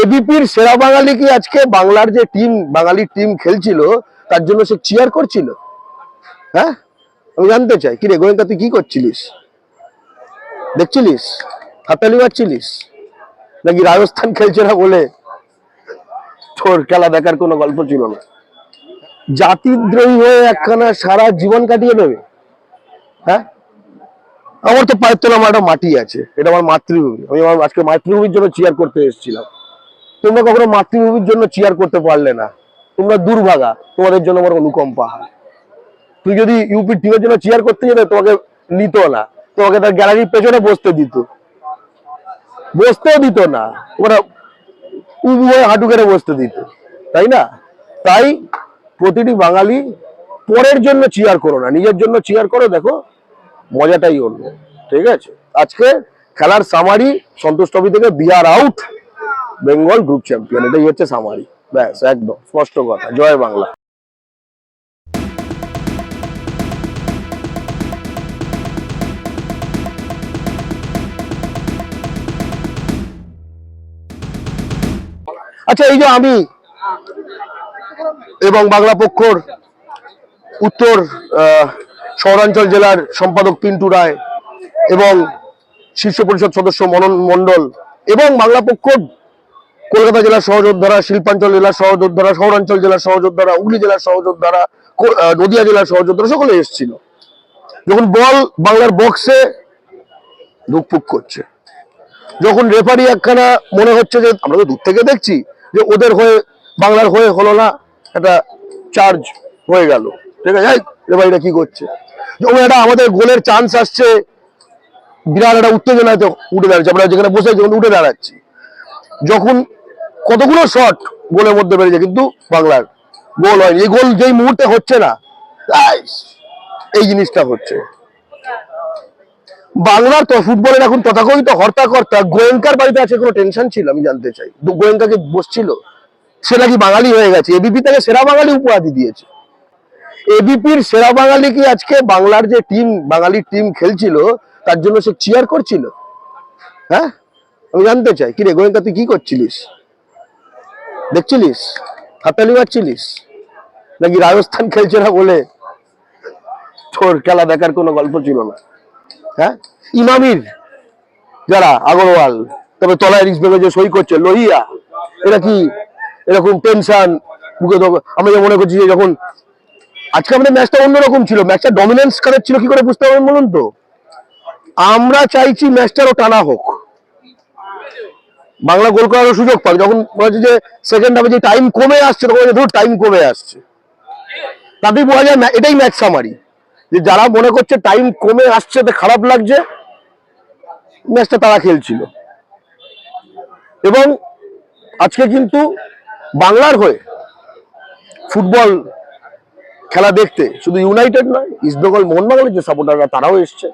এবিপির সেরা বাঙালি কি আজকে বাংলার যে টিম, বাঙালির টিম খেলছিল, তার জন্য সে চিয়ার করছিল? হ্যাঁ? আমি জানতে চাই। কিরে গোয়েঙ্কা তুই কি করছিলিস? দেখছিলিস? হাতালি মারছিলিস? নাকি রাজস্থান খেলছে না বলে? তোর খেলা দেখার কোনো গল্প ছিল না। জাতিদ্রোহী হয়ে একখানা সারা জীবন কাটিয়ে দেবে। হ্যাঁ? আমার তো পায়ের তলা মাটি আছে। এটা আমার মাতৃভূমি। আমি আমার আজকে মাতৃভূমির জন্য চেয়ার করতে এসেছিলাম। তোমরা কখনো মাতৃভূমির জন্য চেয়ার করতে পারলে না। তোমরা দুর্ভাগা, তোমাদের জন্য আমার অনুকম্পা হয় তুই যদি ইউপি টিমের জন্য চেয়ার করতে যেতে, তোমাকে নিত না। তোমাকে তার গ্যালারির পেছনে বসতে দিত। বসতেও দিত না। ওরা উবু হয়ে হাঁটু কেটে বসতে দিত। তাই না? তাই প্রতিটি বাঙালি পরের জন্য চেয়ার করো না। নিজের জন্য চেয়ার করো, দেখো, মজাটাই অন্য। ঠিক আছে? আজকে খেলার সামারি সন্তোষ ট্রফি থেকে Bihar out Bengal group champion এটাই হচ্ছে সামারি। ব্যাস, একদম, স্পষ্ট কথা, জয় বাংলা। আচ্ছা এই যে আমি এবং বাংলা পক্ষর উত্তর শহরাঞ্চল জেলার সম্পাদক পিন্টু রায় এবং শীর্ষ পরিষদ সদস্য মনন মণ্ডল এবং বাংলা পক্ষ কলকাতা জেলার সহযোদ্ধারা, শিল্পাঞ্চল জেলার সহযোদ্ধারা, শহরাঞ্চল জেলার সহযোদ্ধারা, হুগলি জেলার সহযোদ্ধারা নদিয়া জেলার সহযোদ্ধারা সকলে এসেছিল। যখন বল বাংলার বক্সে ধুকপুক করছে। যখন রেফারি একখানা মনে হচ্ছে যে, আমরা তো দূর থেকে দেখছি, যে ওদের হয়ে, বাংলার হয়ে হলো না, একটা চার্জ হয়ে গেল। ঠিক আছে? রেফারিটা কি করছে? যখন একটা আমাদের গোলের চান্স আসছে, বিরাট একটা উত্তেজনাতে উঠে দাঁড়াচ্ছে আমরা যেখানে বসে যখন উঠে দাঁড়াচ্ছি যখন কতগুলো শট গোলের মধ্যে বেড়েছে কিন্তু বাংলার গোল হয়নি। এই গোল যেই মুহূর্তে হচ্ছে না এই জিনিসটা হচ্ছে। বাংলার তো ফুটবলের এখন তথাকথিত হর্তাকর্তা গোয়েঙ্কার বাড়িতে আছে কোনো টেনশন ছিল, আমি জানতে চাই। গোয়েঙ্কাকে বসছিল, সে নাকি বাঙালি হয়ে গেছে। এবিপি তাকে সেরা বাঙালি উপাধি দিয়েছে। এবিপির সেরা বাঙালি কি আজকে বাংলার যে টিম বাঙালির টিম খেলছিল, তার জন্য সে চিয়ার করছিল? হ্যাঁ? আমি জানতে চাই। কিরে গোয়েঙ্কা তুই কি করছিলিস? দেখছিলিস হাতালি মারছিলিস নাকি রাজস্থান খেলছে না বলে তোর খেলা দেখার কোনো গল্প ছিল না? হ্যাঁ? ইমামির, যারা আগরওয়াল তবে তলায় রিক্স যে সই করছে, লোহিয়া এটা কি এরকম টেনশন বুকে তো আমরা যে মনে করছি যে যখন আজকে আমাদের ম্যাচটা অন্যরকম ছিল ম্যাচটা ডমিনেন্স কাদের ছিল কি করে বুঝতে পারবেন বলুন তো? আমরা চাইছি ম্যাচটারও টানা হোক। বাংলা গোল করার সুযোগ পাবে যখন হচ্ছে যে সেকেন্ড হাফে যে টাইম কমে আসছে, তখন ধর টাইম কমে আসছে। তাতেই বোঝা যায় এটাই ম্যাচ সামারি যে যারা মনে করছে টাইম কমে আসছে তো খারাপ লাগছে ম্যাচটা তারা খেলছিল। এবং আজকে কিন্তু বাংলার হয়ে ফুটবল খেলা দেখতে শুধু ইউনাইটেড নয় ইস্টবেঙ্গল মোহনবাগানের যে সাপোর্টাররা তারাও এসছে।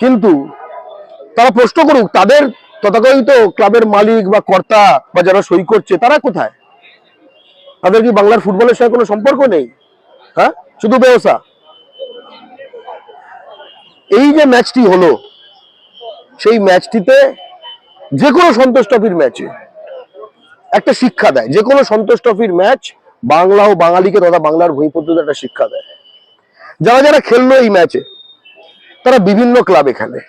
কিন্তু তারা প্রশ্ন করুক, তাদের তথাকথিত ক্লাবের মালিক বা কর্তা বা যারা সই করছে, তারা কোথায়? তাদের কি বাংলার ফুটবলের সঙ্গে কোনো সম্পর্ক নেই? হ্যাঁ? শুধু ব্যবসা এই যে ম্যাচটি হলো, সেই ম্যাচটিতে যে কোনো সন্তোষ ট্রফির ম্যাচে একটা শিক্ষা দেয়। যে কোনো সন্তোষ ট্রফির ম্যাচ বাংলা ও বাঙালিকে তথা বাংলার ভূমিপুত্রদের একটা শিক্ষা দেয়। যারা যারা খেললো এই ম্যাচে, তারা বিভিন্ন ক্লাবে খেলে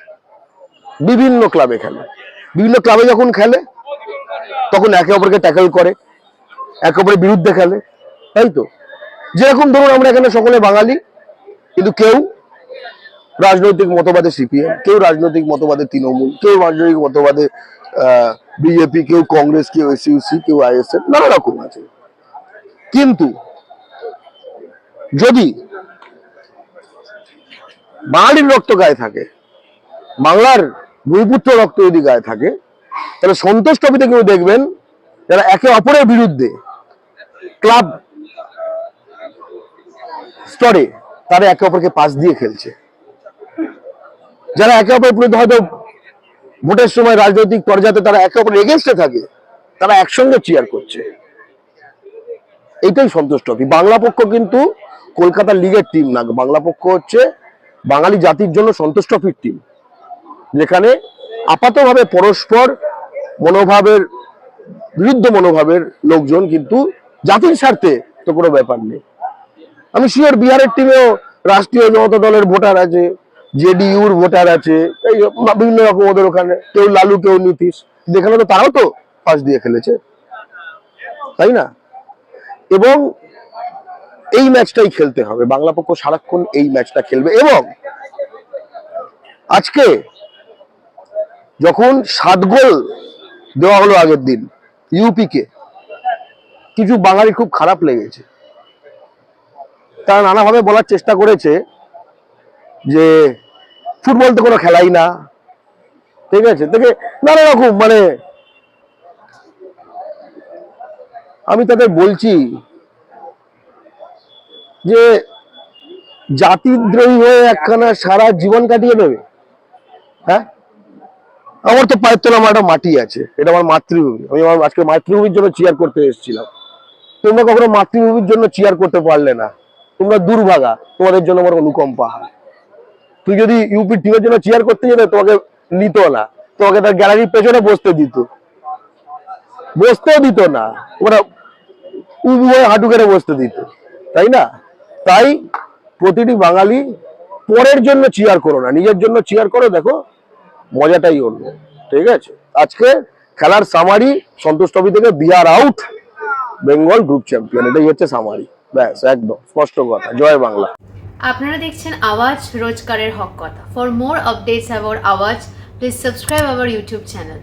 বিভিন্ন ক্লাবে খেলে বিভিন্ন ক্লাবে যখন খেলে, তখন একে অপরকে ট্যাকেল করে, একে অপরের বিরুদ্ধে খেলে, তাই তো? যেরকম ধরুন আমরা এখানে সকলে বাঙালি, কিন্তু কেউ রাজনৈতিক মতবাদে সিপিএম কেউ রাজনৈতিক মতবাদে তৃণমূল, কেউ রাজনৈতিক মতবাদে বিজেপি কেউ কংগ্রেস, কেউ এসইউসি কেউ আইএসএফ নানা রকম আছে। কিন্তু যদি বাঙালির রক্ত গায়ে থাকে, বাংলার ভূমিপুত্র রক্ত যদি গায়ে থাকে, তাহলে সন্তোষ ট্রফিতে কেউ দেখবেন যারা একে অপরের বিরুদ্ধে ক্লাব স্তরে তারা একে অপরকে পাশ দিয়ে খেলছে। যারা একে অপরের বিরুদ্ধে হয়তো ভোটের সময় রাজনৈতিক পর্যায়ে তারা একে অপরের এগেনস্টে থাকে, তারা একসঙ্গে চেয়ার করছে। এইটাই সন্তোষ ট্রফি। বাংলা পক্ষ কিন্তু কলকাতা লিগের টিম না, বাংলা পক্ষ হচ্ছে বাঙালি জাতির জন্য সন্তোষ ট্রফির টিম যেখানে আপাতভাবে পরস্পর মনোভাবের, বিরুদ্ধ মনোভাবের লোকজন কিন্তু জাতির স্বার্থে তো কোনো ব্যাপার নেই। আমি শিওর বিহারের টিমেও রাষ্ট্রীয় জনতা দলের ভোটার আছে, জেডিইউর ভোটার আছে, এই বিভিন্ন রকম ওদের ওখানে, কেউ লালু, কেউ নীতিশ, যেখানে তো তারাও তো ফার্স্ট দিয়ে খেলেছে। তাই না? এবং এই ম্যাচটাই খেলতে হবে, বাংলা পক্ষ সারাক্ষণ এই ম্যাচটা খেলবে এবং আজকে যখন সাত গোল দেওয়া হলো আগের দিন ইউপিকে, কিছু বাঙালি খুব খারাপ লেগেছে। তারা নানাভাবে বলার চেষ্টা করেছে যে ফুটবল তো কোনো খেলাই না, ঠিক আছে? থেকে নানা রকম মানে আমি তাদের বলছি যে জাতিদ্রোহী হয়ে একখানা সারা জীবন কাটিয়ে দেবে। আমার তো পায়ের তলা আমার মাটি আছে, এটা আমার মাতৃভূমি। আমি আমার আজকে মাতৃভূমির জন্য চিয়ার করতে এসেছিলাম। তোমরা কখনো মাতৃভূমির জন্য চিয়ার করতে পারলে না। তোমরা দুর্ভাগা, তোমাদের জন্য আমার অনুকম্পা হয়। তুই যদি ইউপি টিমের জন্য চিয়ার করতে যেতে, তোমাকে নিত না। তোমাকে তার গ্যালারির পেছনে বসতে দিত। বসতেও দিত না। ওরা উবু হয়ে হাঁটু কেটে বসতে দিত। তাই না? তাই প্রতিটি বাঙালি পরের জন্য চেয়ার করো না। নিজের জন্য চেয়ার করো, দেখো। মজাটাই অন্য, ঠিক আছে? আজকে খেলার সামারি সন্তোষ ট্রফি থেকে Bihar out Bengal group champion এটাই হচ্ছে সামারি ব্যাস, একদম, স্পষ্ট কথা, জয় বাংলা। আপনারা দেখছেন আওয়াজ রোজকারের হক কথা। For more updates about Awaaz please subscribe our YouTube channel